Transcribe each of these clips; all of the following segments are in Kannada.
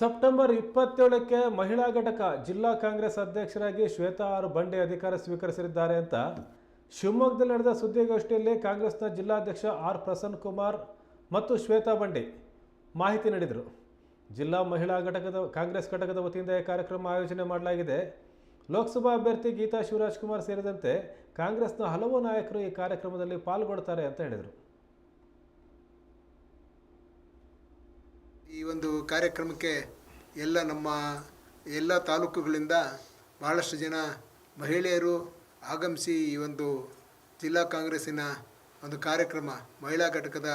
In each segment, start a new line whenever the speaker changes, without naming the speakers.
ಸೆಪ್ಟೆಂಬರ್ ಇಪ್ಪತ್ತೇಳಕ್ಕೆ ಮಹಿಳಾ ಘಟಕ ಜಿಲ್ಲಾ ಕಾಂಗ್ರೆಸ್ ಅಧ್ಯಕ್ಷರಾಗಿ ಶ್ವೇತಾ ಆರ್ ಬಂಡೆ ಅಧಿಕಾರ ಸ್ವೀಕರಿಸಲಿದ್ದಾರೆ ಅಂತ ಶಿವಮೊಗ್ಗದಲ್ಲಿ ನಡೆದ ಸುದ್ದಿಗೋಷ್ಠಿಯಲ್ಲಿ ಕಾಂಗ್ರೆಸ್ನ ಜಿಲ್ಲಾಧ್ಯಕ್ಷ ಆರ್ ಪ್ರಸನ್ನ ಕುಮಾರ್ ಮತ್ತು ಶ್ವೇತಾ ಬಂಡೆ ಮಾಹಿತಿ ನೀಡಿದರು. ಜಿಲ್ಲಾ ಮಹಿಳಾ ಘಟಕದ ಕಾಂಗ್ರೆಸ್ ಘಟಕದ ವತಿಯಿಂದ ಈ ಕಾರ್ಯಕ್ರಮ ಆಯೋಜನೆ ಮಾಡಲಾಗಿದೆ. ಲೋಕಸಭಾ ಅಭ್ಯರ್ಥಿ ಗೀತಾ ಶಿವರಾಜ್ ಕುಮಾರ್ ಸೇರಿದಂತೆ ಕಾಂಗ್ರೆಸ್ನ ಹಲವು ನಾಯಕರು ಈ ಕಾರ್ಯಕ್ರಮದಲ್ಲಿ ಪಾಲ್ಗೊಳ್ತಾರೆ ಅಂತ ಹೇಳಿದರು.
ಈ ಒಂದು ಕಾರ್ಯಕ್ರಮಕ್ಕೆ ಎಲ್ಲ ನಮ್ಮ ಎಲ್ಲ ತಾಲೂಕುಗಳಿಂದ ಭಾಳಷ್ಟು ಜನ ಮಹಿಳೆಯರು ಆಗಮಿಸಿ ಈ ಒಂದು ಜಿಲ್ಲಾ ಕಾಂಗ್ರೆಸ್ಸಿನ ಒಂದು ಕಾರ್ಯಕ್ರಮ, ಮಹಿಳಾ ಘಟಕದ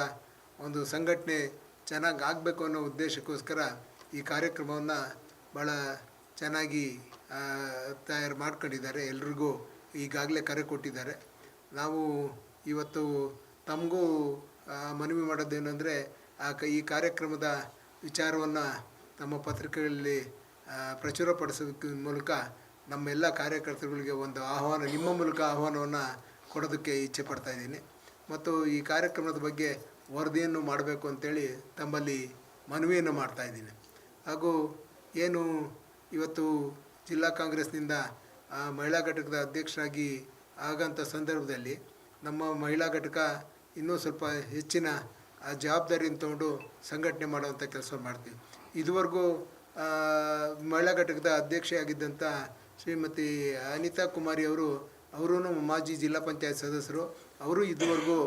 ಒಂದು ಸಂಘಟನೆ ಚೆನ್ನಾಗಿ ಆಗಬೇಕು ಅನ್ನೋ ಉದ್ದೇಶಕ್ಕೋಸ್ಕರ ಈ ಕಾರ್ಯಕ್ರಮವನ್ನು ಭಾಳ ಚೆನ್ನಾಗಿ ತಯಾರು ಮಾಡ್ಕೊಂಡಿದ್ದಾರೆ. ಎಲ್ರಿಗೂ ಈಗಾಗಲೇ ಕರೆ ಕೊಟ್ಟಿದ್ದಾರೆ. ನಾವು ಇವತ್ತು ತಮಗೂ ಮನವಿ ಮಾಡೋದೇನೆಂದರೆ, ಆ ಕ ಈ ಕಾರ್ಯಕ್ರಮದ ವಿಚಾರವನ್ನು ನಮ್ಮ ಪತ್ರಿಕೆಗಳಲ್ಲಿ ಪ್ರಚುರಪಡಿಸೋದಕ್ಕೆ ಮೂಲಕ ನಮ್ಮೆಲ್ಲ ಕಾರ್ಯಕರ್ತರುಗಳಿಗೆ ಒಂದು ಆಹ್ವಾನ, ನಿಮ್ಮ ಮೂಲಕ ಆಹ್ವಾನವನ್ನು ಕೊಡೋದಕ್ಕೆ ಇಚ್ಛೆ ಪಡ್ತಾ ಇದ್ದೀನಿ. ಮತ್ತು ಈ ಕಾರ್ಯಕ್ರಮದ ಬಗ್ಗೆ ವರದಿಯನ್ನು ಮಾಡಬೇಕು ಅಂತೇಳಿ ತಮ್ಮಲ್ಲಿ ಮನವಿಯನ್ನು ಮಾಡ್ತಾ ಇದ್ದೀನಿ. ಹಾಗೂ ಏನು ಇವತ್ತು ಜಿಲ್ಲಾ ಕಾಂಗ್ರೆಸ್ನಿಂದ ಮಹಿಳಾ ಘಟಕದ ಅಧ್ಯಕ್ಷರಾಗಿ ಆಗಂಥ ಸಂದರ್ಭದಲ್ಲಿ ನಮ್ಮ ಮಹಿಳಾ ಘಟಕ ಇನ್ನೂ ಸ್ವಲ್ಪ ಹೆಚ್ಚಿನ ಆ ಜವಾಬ್ದಾರಿಯನ್ನು ತಗೊಂಡು ಸಂಘಟನೆ ಮಾಡುವಂಥ ಕೆಲಸ ಮಾಡ್ತೀವಿ. ಇದುವರೆಗೂ ಮಹಿಳಾ ಘಟಕದ ಅಧ್ಯಕ್ಷೆಯಾಗಿದ್ದಂಥ ಶ್ರೀಮತಿ ಅನಿತಾ ಕುಮಾರಿ ಅವರು ಅವರೂ ಮಾಜಿ ಜಿಲ್ಲಾ ಪಂಚಾಯತ್ ಸದಸ್ಯರು. ಅವರು ಇದುವರೆಗೂ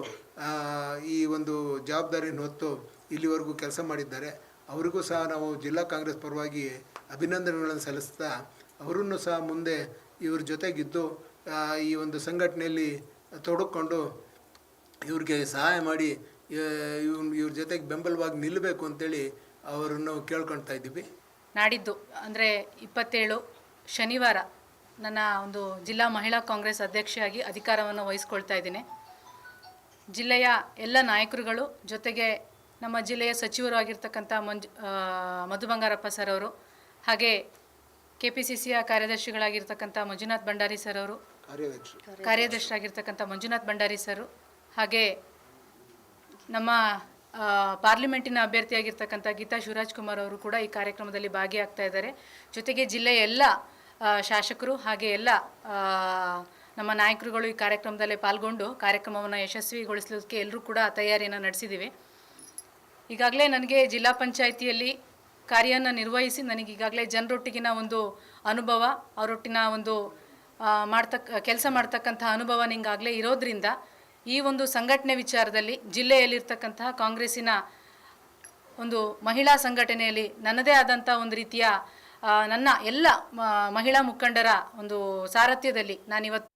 ಈ ಒಂದು ಜವಾಬ್ದಾರಿಯನ್ನು ಹೊತ್ತು ಇಲ್ಲಿವರೆಗೂ ಕೆಲಸ ಮಾಡಿದ್ದಾರೆ. ಅವರಿಗೂ ಸಹ ನಾವು ಜಿಲ್ಲಾ ಕಾಂಗ್ರೆಸ್ ಪರವಾಗಿ ಅಭಿನಂದನೆಗಳನ್ನು ಸಲ್ಲಿಸ್ತಾ ಅವರನ್ನು ಸಹ ಮುಂದೆ ಇವ್ರ ಜೊತೆಗಿದ್ದು ಈ ಒಂದು ಸಂಘಟನೆಯಲ್ಲಿ ತೊಡಕೊಂಡು ಇವ್ರಿಗೆ ಸಹಾಯ ಮಾಡಿ ಇವ್ರ ಇವ್ರ ಜೊತೆಗೆ ಬೆಂಬಲವಾಗಿ ನಿಲ್ಲಬೇಕು ಅಂತೇಳಿ ಅವರನ್ನು ಕೇಳ್ಕೊಳ್ತಾ ಇದ್ದೀವಿ.
ನಾಡಿದ್ದು ಅಂದರೆ ಇಪ್ಪತ್ತೇಳು ಶನಿವಾರ ನನ್ನ ಒಂದು ಜಿಲ್ಲಾ ಮಹಿಳಾ ಕಾಂಗ್ರೆಸ್ ಅಧ್ಯಕ್ಷೆಯಾಗಿ ಅಧಿಕಾರವನ್ನು ವಹಿಸ್ಕೊಳ್ತಾ ಇದ್ದೀನಿ. ಜಿಲ್ಲೆಯ ಎಲ್ಲ ನಾಯಕರುಗಳು ಜೊತೆಗೆ ನಮ್ಮ ಜಿಲ್ಲೆಯ ಸಚಿವರು ಆಗಿರ್ತಕ್ಕಂಥ ಮಂಜು ಮಧು ಬಂಗಾರಪ್ಪ ಸರ್ ಅವರು ಹಾಗೆ ಕೆ ಪಿ ಸಿ ಸಿಯ ಕಾರ್ಯದರ್ಶಿಗಳಾಗಿರ್ತಕ್ಕಂಥ ಮಂಜುನಾಥ್ ಭಂಡಾರಿ ಸರ್ ಅವರು
ಕಾರ್ಯದರ್ಶಿ.
ಆಗಿರ್ತಕ್ಕಂಥ ಮಂಜುನಾಥ್ ಭಂಡಾರಿ ಸರ್ ಹಾಗೆ ನಮ್ಮ ಪಾರ್ಲಿಮೆಂಟಿನ ಅಭ್ಯರ್ಥಿಯಾಗಿರ್ತಕ್ಕಂಥ ಗೀತಾ ಶಿವರಾಜ್ ಕುಮಾರ್ ಅವರು ಕೂಡ ಈ ಕಾರ್ಯಕ್ರಮದಲ್ಲಿ ಭಾಗಿಯಾಗ್ತಾ ಇದ್ದಾರೆ. ಜೊತೆಗೆ ಜಿಲ್ಲೆಯ ಎಲ್ಲ ಶಾಸಕರು ಹಾಗೆ ಎಲ್ಲ ನಮ್ಮ ನಾಯಕರುಗಳು ಈ ಕಾರ್ಯಕ್ರಮದಲ್ಲಿ ಪಾಲ್ಗೊಂಡು ಕಾರ್ಯಕ್ರಮವನ್ನು ಯಶಸ್ವಿಗೊಳಿಸಲಿಕ್ಕೆ ಎಲ್ಲರೂ ಕೂಡ ತಯಾರಿಯನ್ನು ನಡೆಸಿದ್ದೀವಿ ಈಗಾಗಲೇ ನನಗೆ ಜಿಲ್ಲಾ ಪಂಚಾಯಿತಿಯಲ್ಲಿ ಕಾರ್ಯನ ನಿರ್ವಹಿಸಿ ನನಗೆ ಈಗಾಗಲೇ ಜನರೊಟ್ಟಿಗಿನ ಒಂದು ಅನುಭವ, ಅವರೊಟ್ಟಿನ ಒಂದು ಮಾಡ್ತಕ್ಕ, ಕೆಲಸ ಮಾಡ್ತಕ್ಕಂಥ ಅನುಭವ ನಿಂಗಾಗಲೇ ಇರೋದ್ರಿಂದ ಈ ಒಂದು ಸಂಘಟನೆ ವಿಚಾರದಲ್ಲಿ ಜಿಲ್ಲೆಯಲ್ಲಿರ್ತಕ್ಕಂತಹ ಕಾಂಗ್ರೆಸ್ಸಿನ ಒಂದು ಮಹಿಳಾ ಸಂಘಟನೆಯಲ್ಲಿ ನನ್ನದೇ ಆದಂಥ ಒಂದು ರೀತಿಯ ನನ್ನ ಎಲ್ಲ ಮಹಿಳಾ ಮುಖಂಡರ ಒಂದು ಸಾರಥ್ಯದಲ್ಲಿ ನಾನಿವತ್ತು